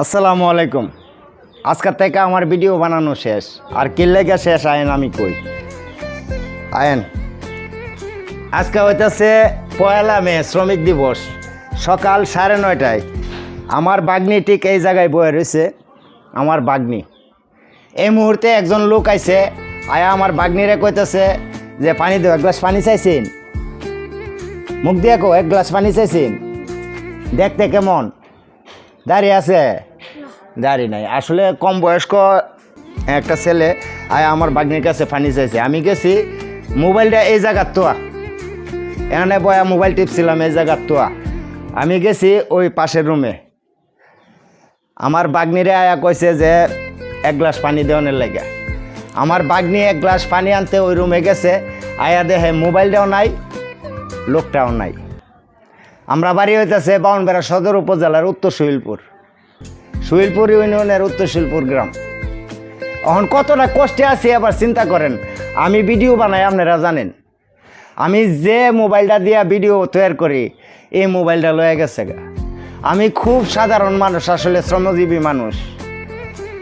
আসসালামু আলাইকুম। আজকের থেকে আমার ভিডিও বানানো শেষ। আর কিল্লেগা শেষ, আয়েন, আমি কই? আয়েন, আজকে হইতেছে পয়লা মে, শ্রমিক দিবস। সকাল সাড়ে নয়টায়। আমার বাগনি ঠিক এই জায়গায় বয়ে রয়েছে। আমার বাগনি। এই মুহূর্তে একজন লোক আইছে। আয়া আমার বাগনিরে কইতেছে যে, পানি দেও, এক গ্লাস পানি চাইছেন? মুখ দিয়ে কো এক গ্লাস পানি চাইছেন? দেখতে কেমন? দাঁড়িয়ে আছে? দাঁড়িয়ে নাই। আসলে কম বয়স্ক একটা ছেলে, আয় আমার বাগনির কাছে পানি চাইছে। আমি গেছি, মোবাইলটা এই জায়গার তোয়া। এখানে বয়া মোবাইল টিপছিলাম এই জায়গার তোয়া। আমি গেছি ওই পাশের রুমে আমার বাগনিরে আয়া কইছে যে এক গ্লাস পানি দেওয়ানের লাগে। আমার বাগনি এক গ্লাস পানি আনতে ওই রুমে গেছে, আয়া দেহে মোবাইলটাও নাই, লোকটাও নাই। আমরা বাড়ি হইতেছে বাউনবেড়া সদর উপজেলার উত্তর সুইলপুর সুইলপুর ইউনিয়নের উত্তর সুইলপুর গ্রাম। এখন কতটা কষ্টে আছি আবার চিন্তা করেন, আমি ভিডিও বানাই, আপনারা জানেন। আমি যে মোবাইলটা দিয়া ভিডিও তৈরি করি, এই মোবাইলটা লয়ে গেছে গা। আমি খুব সাধারণ মানুষ, আসলে শ্রমজীবী মানুষ।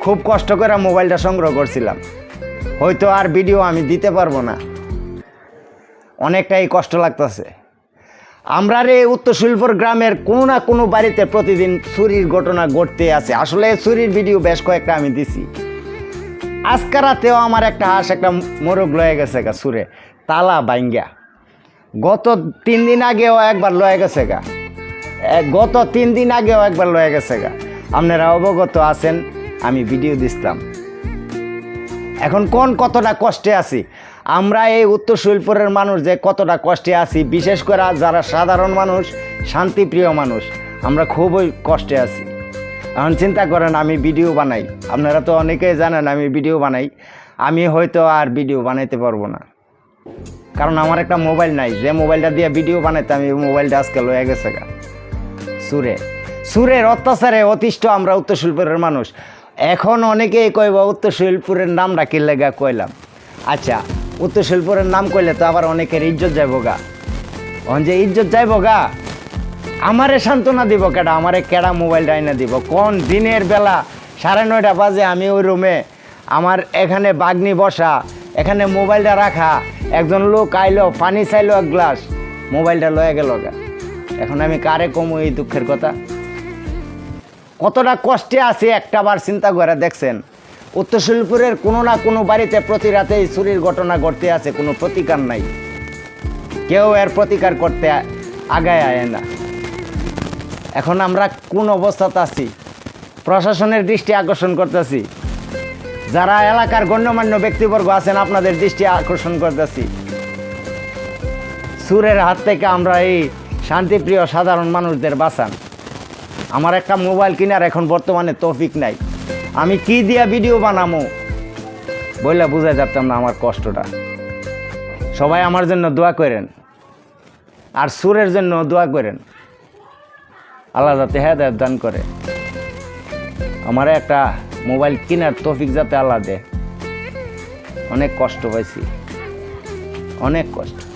খুব কষ্ট করে মোবাইলটা সংগ্রহ করছিলাম। হয়তো আর ভিডিও আমি দিতে পারব না। অনেকটাই কষ্ট লাগতেছে। আমরা রে উত্তর শিল্পর গ্রামের কোনো না কোনো বাড়িতে প্রতিদিন চুরির ঘটনা ঘটতে আছে। আসলে চুরির ভিডিও বেশ কয়েকটা আমি দিছি। আজকে রাতেও আমার একটা হাঁস, একটা মোরগ লয়ে গেছে গা সুরে তালা বাইঙ্গা গত তিন দিন আগেও একবার লয়ে গেছে গা। গত তিন দিন আগেও একবার লয়ে গেছে গা। আপনারা অবগত আছেন, আমি ভিডিও দিছিলাম। এখন কোন কতটা কষ্টে আছি? আমরা এই উত্তর শিলপুরের মানুষ যে কতটা কষ্টে আছি, বিশেষ করে যারা সাধারণ মানুষ, শান্তিপ্রিয় মানুষ, আমরা খুবই কষ্টে আছি। এখন চিন্তা করেন, আমি ভিডিও বানাই। আপনারা তো অনেকেই জানেন, আমি ভিডিও বানাই। আমি হয়তো আর ভিডিও বানাইতে পারব না। কারণ আমার একটা মোবাইল নাই। যে মোবাইলটা দিয়ে ভিডিও বানাইতে আমি মোবাইলটা আজকে লয়ে গেছে গা। সুরে। সুরের অত্যাচারে অতিষ্ঠ আমরা উত্তর শিলপুরের মানুষ। এখন অনেকেই কইব, উত্তর শিলপুরের নামটা কি লেগা কইলাম। আচ্ছা উত্তর শিলপুরের নাম কইলে তো আবার অনেকের ইজ্জত যাইব গা। অন যে ইজ্জত যাইব গা, আমারে সান্ত্বনা দিব কেডা, আমারে কেডা মোবাইলটা এনে দিব। কোন দিনের বেলা সাড়ে নয়টা বাজে আমি ওই রুমে আমার এখানে বাগনি বসা, এখানে মোবাইলটা রাখা, একজন লোক আইলো, পানি চাইলো এক গ্লাস, মোবাইলটা লয়ে গেল গা। এখন আমি কারে কমু এই দুঃখের কথা? কতটা কষ্টে আছে একটা বার চিন্তা করে দেখছেন। উত্তর শিলপুরের কোনো না কোনো বাড়িতে প্রতি রাতে এই চুরির ঘটনা ঘটতে আছে, কোনো প্রতিকার নাই। কেউ এর প্রতিকার করতে আগায় আয় না। এখন আমরা কোন অবস্থাতে আছি? প্রশাসনের দৃষ্টি আকর্ষণ করতেছি। যারা এলাকার গণ্যমান্য ব্যক্তিবর্গ আছেন, আপনাদের দৃষ্টি আকর্ষণ করতেছি। সুরের হাত থেকে আমরা এই শান্তিপ্রিয় সাধারণ মানুষদের বাঁচান। আমার একটা মোবাইল কেনার এখন বর্তমানে তৌফিক নাই। আমি কি দিয়া ভিডিও বানামো? বললে বুঝাই যাতাম না আমার কষ্টটা। সবাই আমার জন্য দোয়া করেন। আর সুরের জন্য দোয়া করেন। আল্লাহ যাতে হেদায়ত দান করে। আমার একটা মোবাইল কেনার তৌফিক যাতে আল্লাহ দে অনেক কষ্ট পাইছি। অনেক কষ্ট।